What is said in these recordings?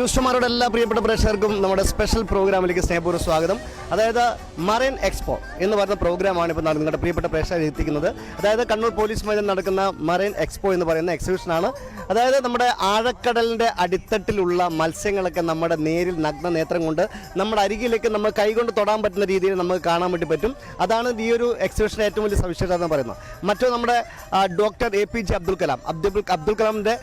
News എല്ലാ പ്രിയപ്പെട്ട പ്രേക്ഷകർക്കും നമ്മുടെ സ്പെഷ്യൽ പ്രോഗ്രാമിലേക്ക് സ്നേഹപൂർവം സ്വാഗതം. അതായത് മറൈൻ എക്സ്പോ എന്ന് പറയുന്ന പ്രോഗ്രാമാണ് ഇപ്പോൾ നിങ്ങളുടെ പ്രിയപ്പെട്ട പ്രേക്ഷകർ എത്തിക്കുന്നത്. അതായത് കണ്ണൂർ പോലീസ് മൈതാനം നടക്കുന്ന മറൈൻ എക്സ്പോ എന്ന് പറയുന്ന എക്സിബിഷനാണ് അതായത് നമ്മുടെ ആഴക്കടലിന്റെ അടിത്തട്ടിലുള്ള മത്സ്യങ്ങളൊക്കെ നമ്മുടെ നേരിൽ നഗ്ന നേത്രം കൊണ്ട് നമ്മുടെ അരികിലേക്ക് നമ്മൾ കൈകൊണ്ട് തൊടാൻ പറ്റുന്ന രീതിയിൽ നമുക്ക് കാണാൻ വേണ്ടി പറ്റും. അതാണ് ഈ ഒരു എക്സിബിഷന്റെ ഏറ്റവും വലിയ സവിശേഷത എന്ന് പറയുന്നത്. മറ്റു നമ്മുടെ doctor A P J Abdul Kalam. Abdul Abdul കലാമിന്റെ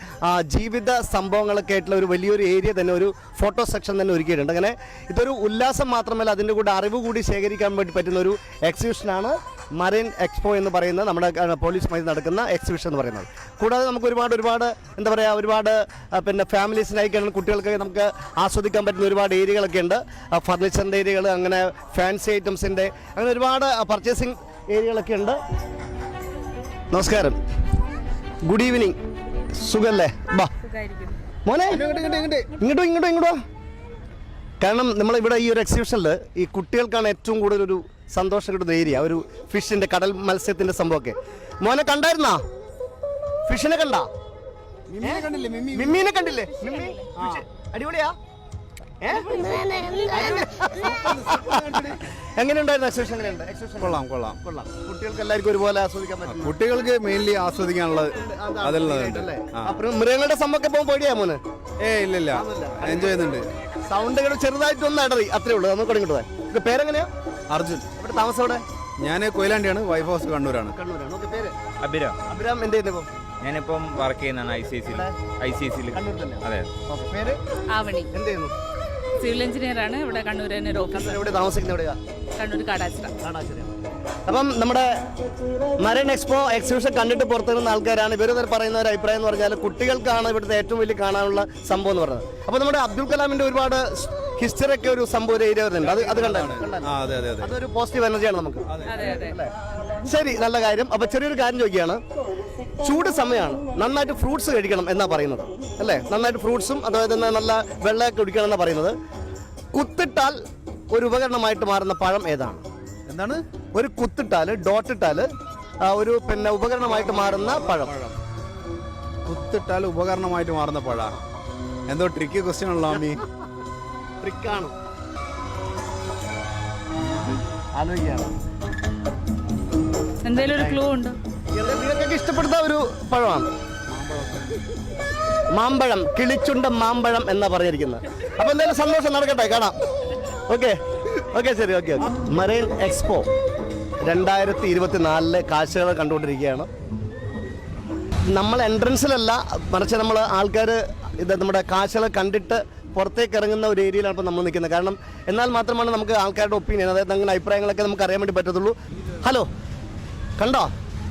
ജീവിത സംഭവങ്ങളൊക്കെ ആയിട്ടുള്ള ഒരു വലിയൊരു ഏരിയ തന്നെ ഒരു ഫോട്ടോ സെക്ഷൻ തന്നെ ഒരുക്കിയിട്ടുണ്ട്. അങ്ങനെ ഇതൊരു ഉല്ലാസം മാത്രമല്ല അതിന്റെ കൂടെ അറിവ് കൂടി ശേഖരിക്കാൻ വേണ്ടി പറ്റുന്ന ഒരു എക്സിബിഷനാണ് മറൈൻ എക്സ്പോ എന്ന് പറയുന്ന നമ്മുടെ പോലീസ് മൈതാനം നടക്കുന്ന എക്സിബിഷൻ എന്ന് പറയുന്നത്. കൂടാതെ നമുക്ക് ഒരുപാട് ഒരുപാട് എന്താ പറയുക ഒരുപാട് പിന്നെ ഫാമിലീസിനായിക്കാണ് കുട്ടികൾക്ക് നമുക്ക് ആസ്വദിക്കാൻ പറ്റുന്ന ഒരുപാട് ഏരിയകളൊക്കെ ഉണ്ട്. ഫർണിച്ചറിന്റെ ഏരിയകൾ അങ്ങനെ ഫാൻസി ഐറ്റംസിന്റെ അങ്ങനെ ഒരുപാട് പർച്ചേസിങ് ഏരിയകളൊക്കെ ഉണ്ട്. നമസ്കാരം. ഗുഡ് ഈവനിങ് സുഖല്ലേ? ബാ. മോനെ ഇങ്ങോട്ടോ ഇങ്ങോട്ടോ ഇങ്ങോട്ടോ കാരണം നമ്മളിവിടെ ഈ ഒരു എക്സിബിഷനിൽ ഈ കുട്ടികൾക്കാണ് ഏറ്റവും കൂടുതൽ ഒരു സന്തോഷം കിട്ടുന്ന ഏരിയ ഒരു ഫിഷിന്റെ കടൽ മത്സ്യത്തിന്റെ സംഭവമൊക്കെ. മോനെ കണ്ടായിരുന്നാ? ഫിഷിനെ കണ്ടാ? മിമ്മീനെ കണ്ടില്ലേ മിമ്മീനെ കണ്ടില്ലേ? അടിപൊളിയാ? എങ്ങനെയുണ്ടായിരുന്നു എക്സിബിഷൻ എങ്ങനെയുണ്ട്? എക്സിബിഷൻ കൊള്ളാം കൊള്ളാം. കൊള്ളാം. കുട്ടികൾക്ക് എല്ലാവർക്കും ഒരുപോലെ ആസ്വദിക്കാൻ പറ്റും കുട്ടികൾക്ക് മെയിൻലി ആസ്വദിക്കാനുള്ളത് അതുള്ളതുണ്ട് അപ്പുറം മൃഗങ്ങളുടെ സമ്മൊക്കെ പോകുമ്പോൾ പേടിയാ മോനെ? ഏ ഇല്ല ഇല്ല. എൻജോയ് ചെയ്യുന്നുണ്ട്. സൗണ്ട് ചെറുതായിട്ട് ചെറുതായിട്ടൊന്ന് ഇടറി അത്രേ ഉള്ളൂ. നമുക്ക് ഇങ്ങോട്ട് പോകാം ഇത് പേരെങ്ങനെയാ? അർജുൻ. ഇവിടെ താമസം ഇവിടെ ഞാൻ കൊയിലാണ്ടിയാണ് വൈഫ് ഹൗസ് കണ്ണൂരാണ്. കണ്ണൂരാണ്. പേര്? അഭിരാം. അഭിരാം എന്ത് ചെയ്യുന്നു ഇപ്പം? ഞാനിപ്പം വർക്ക് ചെയ്യുന്നതാണ് ഐ സി സിയിൽ ഐ സി സിയിൽ കണ്ണൂർ തന്നെ. അതെ. പേര്? ആവണി. എന്ത് ചെയ്യുന്നു? സിവിൽ എഞ്ചിനീയർ ആണ് ഇവിടെ കണ്ണൂർ തന്നെ ഒരു ഓഫീസ് കണ്ണൂർ എവിടെ? താമസിക്കുന്ന എവിടെയാ? കണ്ണൂർ കാടാച്ചിറ അപ്പം നമ്മുടെ മരൻ എക്സ്പോ എക്സിബിഷൻ കണ്ടിട്ട് പുറത്തിറങ്ങുന്ന ആൾക്കാരാണ്. ഇവർ പറയുന്ന ഒരു അഭിപ്രായം എന്ന് പറഞ്ഞാൽ കുട്ടികൾക്കാണ് ഇവിടുത്തെ ഏറ്റവും വലിയ കാണാനുള്ള സംഭവം എന്ന് പറയുന്നത് അപ്പോൾ നമ്മുടെ അബ്ദുൽ കലാമിന്റെ ഒരുപാട് ഹിസ്റ്ററി ഒക്കെ ഒരു സംഭവം ഒരു ഏരിയ വരുന്നുണ്ട്. അത് അത് കണ്ടാണ് ആ അതെ അതെ അതെ. അതൊരു പോസിറ്റീവ് എനർജിയാണ് നമുക്ക്. അതെ അതെ. ശരി നല്ല കാര്യം. അപ്പൊ ചെറിയൊരു കാര്യം ചോദിക്കുകയാണ്. ചൂട് സമയമാണ് നന്നായിട്ട് ഫ്രൂട്ട്സ് കഴിക്കണം എന്നാ പറയുന്നത്. അല്ലേ? നന്നായിട്ട് ഫ്രൂട്ട്സും അതുപോലെ തന്നെ നല്ല വെള്ളമൊക്കെ കുടിക്കണം എന്നാ പറയുന്നത്. കുത്തിട്ടാൽ ഒരു ഉപകരണമായിട്ട് മാറുന്ന പഴം ഏതാണ്? എന്താണ്? ഒരു കുത്തിട്ടാൽ ഡോട്ടിട്ടാൽ ഒരു പിന്നെ ഉപകരണമായിട്ട് മാറുന്ന പഴം. കുത്തിട്ടാൽ ഉപകരണമായിട്ട് മാറുന്ന പഴ. എന്തോ ട്രിക്കി ക്വസ്റ്റ്യൻ ഉള്ള അമ്മി ട്രിക്കാണ് എന്തെങ്കിലും ഒരു ക്ലൂ ഉണ്ട്? ഇഷ്ടപ്പെടുന്ന ഒരു പഴമാണ്. മാമ്പഴം കിളിച്ചുണ്ട മാമ്പഴം എന്നാ പറഞ്ഞിരിക്കുന്നത്. അപ്പൊ എന്തായാലും സന്തോഷം നടക്കട്ടെ കാണാം. ഓക്കെ ഓക്കെ ശരി ഓക്കെ മറൈൻ എക്സ്പോ രണ്ടായിരത്തി ഇരുപത്തിനാലിലെ കാഴ്ചകൾ കണ്ടുകൊണ്ടിരിക്കുകയാണ്. നമ്മൾ എൻട്രൻസിലല്ല മറിച്ച് നമ്മൾ ആൾക്കാർ ഇത് നമ്മുടെ കാഴ്ചകൾ കണ്ടിട്ട് പുറത്തേക്ക് ഇറങ്ങുന്ന ഒരു ഏരിയയിലാണ് ഇപ്പോൾ നമ്മൾ നിൽക്കുന്നത്. കാരണം എന്നാൽ മാത്രമാണ് നമുക്ക് ആൾക്കാരുടെ ഒപ്പീനിയൻ അതായത് അങ്ങനെ അഭിപ്രായങ്ങളൊക്കെ നമുക്ക് അറിയാൻ വേണ്ടി പറ്റത്തുള്ളൂ. ഹലോ കണ്ടോ?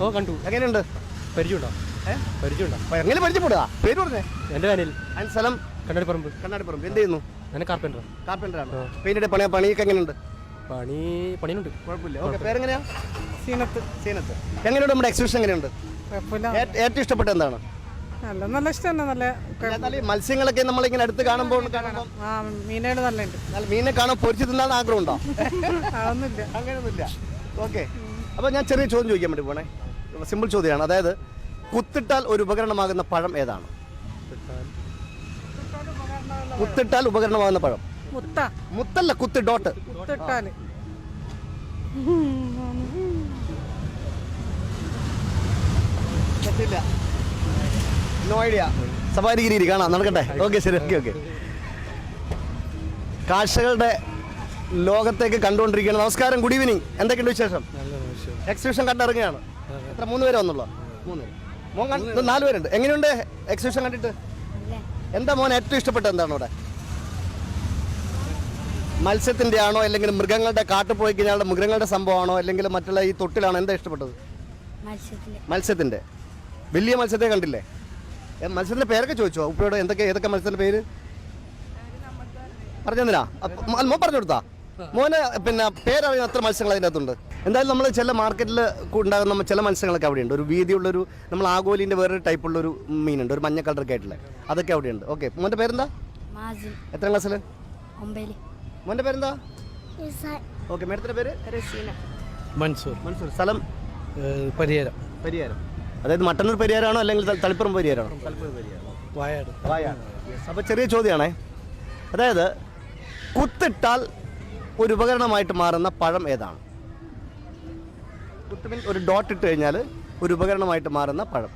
ഓ കണ്ടു. എങ്ങനെയുണ്ട്? പരിചയമുണ്ടോ? പരിചയമുണ്ടോ? അപ്പൊ എങ്ങനെ പരിചയപ്പെടുക പേര് പറഞ്ഞേ. എന്റെ വേനൽ അതിന് സ്ഥലം കണ്ണാടിപ്പറമ്പ് കണ്ണാടിപ്പറമ്പ്. എന്ത് ചെയ്യുന്നു? ഞാൻ കാർപ്പന്റർ ആണ് പെയിന്റിന്റെ പണി പണിയൊക്കെ എങ്ങനെയുണ്ട്? പണി പണിയുണ്ട്. കുഴപ്പമില്ല. ഓക്കെ പേരെങ്ങനെയാ? സീനത്ത്. സീനത്ത്. എങ്ങനെയുണ്ട് നമ്മുടെ എക്സിബിഷൻ എങ്ങനെയുണ്ട്? ഏറ്റവും ഇഷ്ടപ്പെട്ട എന്താണ്? നല്ല നല്ല ഇഷ്ടം നല്ല മത്സ്യങ്ങളൊക്കെ നമ്മളിങ്ങനെ അടുത്ത് കാണുമ്പോൾ മീനുകൾ നല്ല മീനെ കാണാൻ പൊരിച്ചു തിന്നാൻ ആഗ്രഹം ഉണ്ടോ അങ്ങനെയൊന്നുമില്ല. ഓക്കെ. അപ്പോൾ ഞാൻ ചെറിയ ചോദ്യം ചോദിക്കാൻ വേണ്ടി പോണേ. സിമ്പിൾ ചോദ്യമാണ്. അതായത് കുത്തിട്ടാൽ ഒരു ഉപകരണമാകുന്ന പഴം ഏതാണ്? കുത്തിട്ടാൽ ഉപകരണമാകുന്ന പഴം. മുത്ത. മുത്തല്ല കുത്ത് ഡോട്ട്. നോ ഐഡിയ സഫാരിഗിരി കാണാം. നടക്കട്ടെ. ഓക്കെ ശരി ഓക്കെ ഓക്കെ കാഴ്ചകളുടെ ലോകത്തേക്ക് കണ്ടുകൊണ്ടിരിക്കുകയാണ്. നമസ്കാരം ഗുഡ് ഈവനിങ് എന്തൊക്കെയുണ്ട് വിശേഷം? എക്സിബിഷൻ കണ്ടിറങ്ങുകയാണ്. എത്ര മൂന്ന് പേരെ വന്നുള്ളൂ? മൂന്ന് പേര്. മോൻ കണ്ട് നാല് പേരുണ്ട് എങ്ങനെയുണ്ട് എക്സിബിഷൻ കണ്ടിട്ട്? എന്താ മോൻ ഏറ്റവും ഇഷ്ടപ്പെട്ട എന്താണ് ഇവിടെ മത്സ്യത്തിന്റെ ആണോ അല്ലെങ്കിൽ മൃഗങ്ങളുടെ കാട്ടു പോയി കഴിഞ്ഞാൽ മൃഗങ്ങളുടെ സംഭവമാണോ അല്ലെങ്കിൽ മറ്റുള്ള ഈ തൊട്ടിലാണോ? എന്താ ഇഷ്ടപ്പെട്ടത്? മത്സ്യത്തിന്റെ. വലിയ മത്സ്യത്തെ കണ്ടില്ലേ? മത്സ്യത്തിന്റെ പേരൊക്കെ ചോദിച്ചോ? ഉപ്പയോട് എന്തൊക്കെ ഏതൊക്കെ മത്സ്യത്തിന്റെ പേര്? പറഞ്ഞെന്തിനാ? മോൻ പറഞ്ഞു കൊടുത്താ? മോന് പിന്നെ പേരറിയുന്ന അത്ര മത്സ്യങ്ങൾ അതിന്റെ അകത്തുണ്ട്. എന്തായാലും നമ്മൾ ചില മാർക്കറ്റിൽ ഉണ്ടാകുന്ന ചില മത്സ്യങ്ങളൊക്കെ അവിടെയുണ്ട്. ഒരു വീതിയുള്ളൊരു നമ്മൾ ആഗോലിന്റെ വേറൊരു ടൈപ്പുള്ളൊരു മീനുണ്ട്. ഒരു മഞ്ഞ കളറൊക്കെ ആയിട്ടുള്ള. അതൊക്കെ അവിടെയുണ്ട്. ഓക്കെ. മോന്റെ പേരെന്താ? എത്ര ക്ലാസ്സിൽ മോന്റെ പേരെന്താ? ഓക്കെ. മേഡത്തിന്റെ പേര്? മൻസൂർ. മൻസൂർ. സ്ഥലം? പരിയാരം. പരിയാരം. അതായത് മട്ടന്നൂർ പരിഹാരമാണോ അല്ലെങ്കിൽ തളിപ്പുറം പരിഹാരമാണോ തളിപ്പുറം പരിഹാരം വയനാട്. അപ്പോൾ ചെറിയ ചോദ്യമാണേ. അതായത് കുത്തിട്ടാൽ ഒരു ഉപകരണമായിട്ട് മാറുന്ന പഴം ഏതാണ്? കുത്തുമിൽ ഒരു ഡോട്ട് ഇട്ട് കഴിഞ്ഞാൽ ഒരു ഉപകരണമായിട്ട് മാറുന്ന പഴം.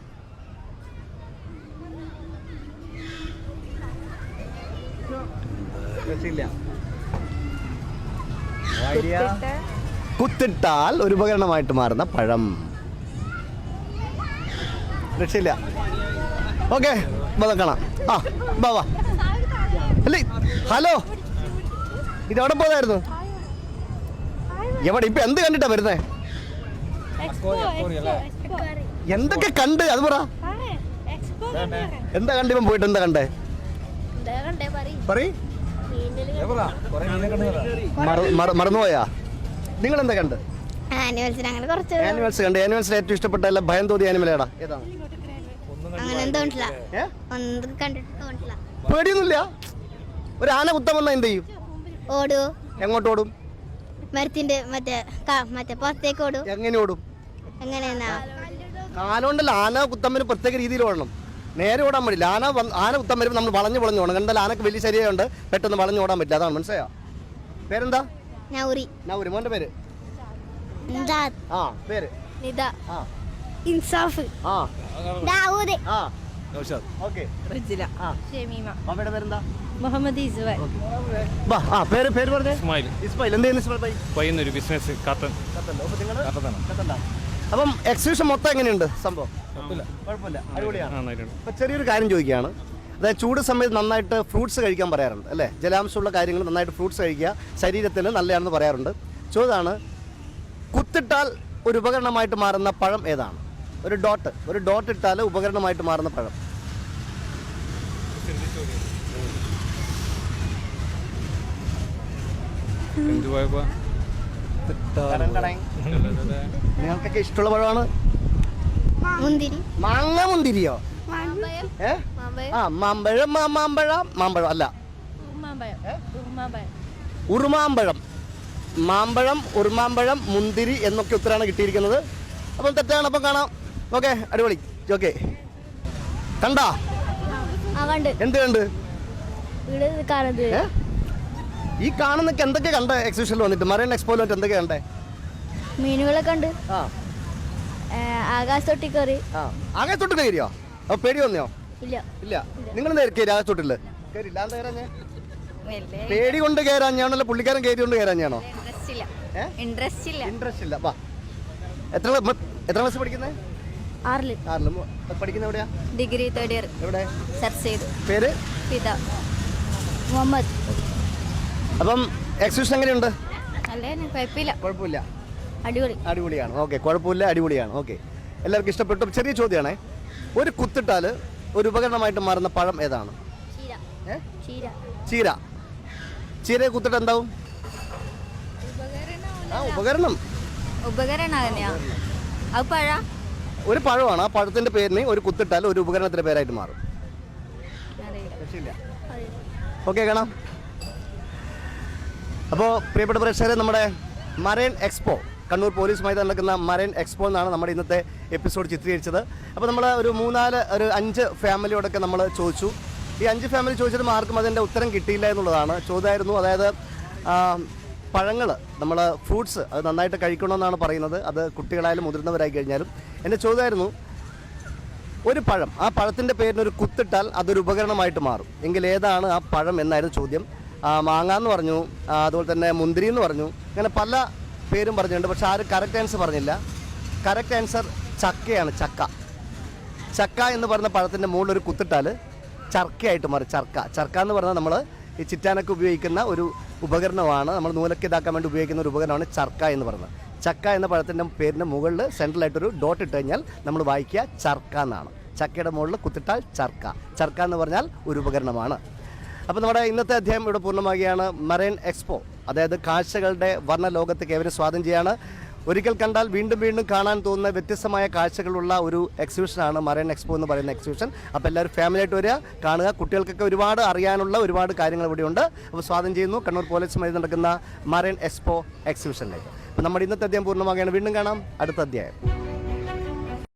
കുത്തിട്ടാൽ ഒരു ഉപകരണമായിട്ട് മാറുന്ന പഴം. രക്ഷയില്ല ഓക്കെ കാണാം. ആ ബാ വാ. അല്ലേ ഹലോ ഇതെവിടെ പോയതായിരുന്നു? എവിടെ? ഇപ്പൊ എന്ത് കണ്ടിട്ടാ വരുന്നേ? എന്തൊക്കെ കണ്ട്? അത് പറ. എന്താ കണ്ടിപ്പം പോയിട്ട് എന്താ കണ്ടേ? പറയ്. മറന്നുപോയാ നിങ്ങൾ എന്താ കണ്ട് ആനിമൽസ് കണ്ട്? ആനിമൽസിൽ ഏറ്റവും ഇഷ്ടപ്പെട്ട ഭയം തോന്നിയ ആനിമലേടാ ഏതാണ്? പേടിയൊന്നുമില്ല. ഒരു ആന കുത്തം വന്നാ എന്ത് ചെയ്യും? ഓടുവോ എങ്ങോട്ട് ഓടും? മരത്തിന്റെ മറ്റേ ക- മറ്റേ പുറത്തേക്ക് ഓടും. എങ്ങനെ ഓടും? എങ്ങനെയെന്നാ? കാലുകൊണ്ടല്ല ആന കുത്തമ്പന് പ്രത്യേക രീതിയിൽ ഓടണം. നേരെ ഓടാൻ പറ്റില്ല ആന വന്ന് ആന കുത്തം വരുമ്പോൾ നമ്മൾ വളഞ്ഞു വളഞ്ഞു ഓടണം. കണ്ടാൽ ആനക്ക് വലിയ ശരീരമുണ്ട്. പെട്ടെന്ന് വളഞ്ഞു ഓടാൻ പറ്റില്ല. അതാണ് മനസ്സിലായോ? പേരെന്താ? നൗറി. നൗരി മോന്റെ പേര്? എന്താ ആ പേര്? നിദ ആ. ഇൻസാഫ്. ആ. ദാവൂദ്. ആ. ആ. ഷമീമ. അമ്മയുടെ പേരെന്താ? മുഹമ്മദ് ഇസ്വ ബാ ആ പേര് പേര് പറഞ്ഞേ. ഇസ്മായിൽ. ഇസ്മായിൽ എന്ത് ചെയ്യുന്നു ഇസ്മായിൽ ഭായി? പയ്യുന്നൊരു ബിസിനസ് കത്തൻ. അപ്പൊ എക്സിബിഷൻ മൊത്തം എങ്ങനെയുണ്ട് സംഭവം? കുഴപ്പമില്ല. അടിപൊളിയാണ്. ചെറിയൊരു കാര്യം ചോദിക്കുകയാണ്. അതായത് ചൂട് സമയത്ത് നന്നായിട്ട് ഫ്രൂട്ട്സ് കഴിക്കാൻ പറയാറുണ്ട് അല്ലേ? ജലാംശമുള്ള കാര്യങ്ങൾ നന്നായിട്ട് ഫ്രൂട്ട്സ് കഴിക്കുക ശരീരത്തിന് നല്ലതാണെന്ന് പറയാറുണ്ട്. ചോദ്യമാണ് കുത്തിട്ടാൽ ഒരു ഉപകരണമായിട്ട് മാറുന്ന പഴം ഏതാണ്? ഒരു ഡോട്ട് ഒരു ഡോട്ട് ഇട്ടാൽ ഉപകരണമായിട്ട് മാറുന്ന പഴം. നിങ്ങൾക്കൊക്കെ ഇഷ്ടമുള്ള പഴമാണ്? മുന്തിരി. മാങ്ങ മുന്തിരിയോ? ആ മാമ്പഴം മാമ്പഴം മാമ്പഴം അല്ല. ഉറുമാമ്പഴം. മാമ്പഴം ഉറുമാമ്പഴം മുന്തിരി എന്നൊക്കെ ഉത്തരമാണ് കിട്ടിയിരിക്കുന്നത്. അപ്പം തെറ്റാണ് അപ്പം കാണാം. ഓക്കെ അടിപൊളി. ഓക്കെ. കണ്ടാ? എന്ത് കണ്ട്? കാണുന്നത്. ഈ കാണുന്നൊക്കെ എന്തൊക്കെ കണ്ട? എക്സിബിഷനിൽ വന്നിട്ട്. മറൈൻ എക്സ്പോയിൽ വന്നിട്ട് എന്തൊക്കെ കണ്ടേ? മീനുകളെ കണ്ട്. ആ. ആകാശത്തൊട്ടി കയറി. ആകാശത്തോട്ട് കയറിയോ? അപ്പൊ പേടി വന്നോ? ഇല്ല. ഇല്ല. നിങ്ങൾ നേരെ കയറി ആകാശത്തോട്ടില്ല കയറില്ല പേടി കൊണ്ട് കയറാഞ്ഞാണല്ലോ പുള്ളിക്കാരൻ കയറി കൊണ്ട് കയറാഞ്ഞാണോ ഇൻട്രസ്റ്റ് ഇല്ല. ഇൻട്രസ്റ്റ് ഇല്ല. ഇൻട്രസ്റ്റ് ഇല്ല. വാ. എത്ര എത്ര ക്ലാസ് പഠിക്കുന്നത് ആറിൽ. ആറിലും. പഠിക്കുന്ന എവിടെയാ? ഡിഗ്രി തേർഡ് ഇയർ എവിടെ? സെർച്ച് ചെയ്തു. പേര്? പിത. മുഹമ്മദ്. അപ്പം എക്സിബിഷൻ എങ്ങനെയുണ്ട്? കുഴപ്പമില്ല. കുഴപ്പമില്ല. അടിപൊളി. അടിപൊളിയാണ്. ഓക്കെ കുഴപ്പമില്ല അടിപൊളിയാണ്. ഓക്കെ. എല്ലാവർക്കും ഇഷ്ടപ്പെട്ടു. ചെറിയ ചോദ്യമാണേ. ഒരു കുത്തിട്ടാൽ ഒരു ഉപകരണമായിട്ട് മാറുന്ന പഴം ഏതാണ്? ചീര. ചീര. ചീര. കുത്തിട്ട് എന്താവും? ഉപകരണം ഉപകരണം. അത് പഴ? ഒരു പഴമാണ്. ആ പഴത്തിന്റെ പേരിന് ഒരു കുത്തിട്ടാൽ ഒരു ഉപകരണത്തിന്റെ പേരായിട്ട് മാറും. ഓക്കെ കാണാം. അപ്പോൾ പ്രിയപ്പെട്ട പ്രേക്ഷകരെ നമ്മുടെ മറൈൻ എക്സ്പോ കണ്ണൂർ പോലീസുമായി നടക്കുന്ന മറൈൻ എക്സ്പോ എന്നാണ് നമ്മുടെ ഇന്നത്തെ എപ്പിസോഡ് ചിത്രീകരിച്ചത്. അപ്പോൾ നമ്മൾ ഒരു മൂന്നാൽ ഒരു അഞ്ച് ഫാമിലിയോടൊക്കെ നമ്മൾ ചോദിച്ചു. ഈ അഞ്ച് ഫാമിലി ചോദിച്ചിട്ടും ആർക്കും അതിന്റെ ഉത്തരം കിട്ടിയില്ല എന്നുള്ളതാണ് ചോദ്യമായിരുന്നു. അതായത് പഴങ്ങൾ നമ്മൾ ഫ്രൂട്ട്സ് അത് നന്നായിട്ട് കഴിക്കണമെന്നാണ് പറയുന്നത്. അത് കുട്ടികളായാലും മുതിർന്നവരായി കഴിഞ്ഞാലും എന്റെ ചോദ്യമായിരുന്നു ഒരു പഴം ആ പഴത്തിന്റെ ഒരു കുത്തിട്ടാൽ അതൊരു ഉപകരണമായിട്ട് മാറും. എങ്കിൽ ഏതാണ് ആ പഴം എന്നായിരുന്നു ചോദ്യം. മാങ്ങ എന്ന് പറഞ്ഞു അതുപോലെ തന്നെ മുന്തിരി എന്ന് പറഞ്ഞു അങ്ങനെ പല പേരും പറഞ്ഞിട്ടുണ്ട് പക്ഷെ ആരും കറക്റ്റ് ആൻസർ പറഞ്ഞില്ല. കറക്റ്റ് ആൻസർ ചക്കയാണ് ചക്ക. ചക്ക എന്ന് പറയുന്ന പഴത്തിന്റെ ഒരു കുത്തിട്ടാൽ ചർക്കയായിട്ട് മാറും ചർക്ക. ചർക്ക എന്ന് പറഞ്ഞാൽ നമ്മൾ ഈ ചിറ്റാനൊക്കെ ഉപയോഗിക്കുന്ന ഒരു ഉപകരണമാണ് നമ്മൾ നൂലൊക്കെ ഇതാക്കാൻ വേണ്ടി ഉപയോഗിക്കുന്ന ഒരു ഉപകരണമാണ് ചർക്ക എന്ന് പറയുന്നത്. ചക്ക എന്ന പഴത്തിന്റെ പേരിന്റെ മുകളിൽ സെൻട്രലായിട്ടൊരു ഡോട്ട് ഇട്ട് കഴിഞ്ഞാൽ നമ്മൾ വായിക്കുക ചർക്ക എന്നാണ്. ചക്കയുടെ മുകളിൽ കുത്തിട്ടാൽ ചർക്ക. ചർക്ക എന്ന് പറഞ്ഞാൽ ഒരു ഉപകരണമാണ്. അപ്പോൾ നമ്മുടെ ഇന്നത്തെ അധ്യായം ഇവിടെ പൂർണമാകുകയാണ് മറൈൻ എക്സ്പോ അതായത് കാഴ്ചകളുടെ വർണ ലോകത്തേക്ക് ഏവരും സ്വാധീനം ചെയ്യാണ്. ഒരിക്കൽ കണ്ടാൽ വീണ്ടും വീണ്ടും കാണാൻ തോന്നുന്ന വ്യത്യസ്തമായ കാഴ്ചകളുള്ള ഒരു എക്സിബിഷനാണ് മറൈൻ എക്സ്പോ എന്ന് പറയുന്ന എക്സിബിഷൻ അപ്പോൾ എല്ലാവരും ഫാമിലി ആയിട്ട് വരിക കാണുക. കുട്ടികൾക്കൊക്കെ ഒരുപാട് അറിയാനുള്ള ഒരുപാട് കാര്യങ്ങൾ ഇവിടെയുണ്ട്. അപ്പോൾ സ്വാഗതം ചെയ്യുന്നു. കണ്ണൂർ പോലീസ് മതി നടക്കുന്ന മറൈൻ എക്സ്പോ എക്സിബിഷനിലേക്ക് നമ്മുടെ ഇന്നത്തെ അധ്യായം പൂർണമാകുകയാണ് വീണ്ടും കാണാം അടുത്ത അധ്യായം.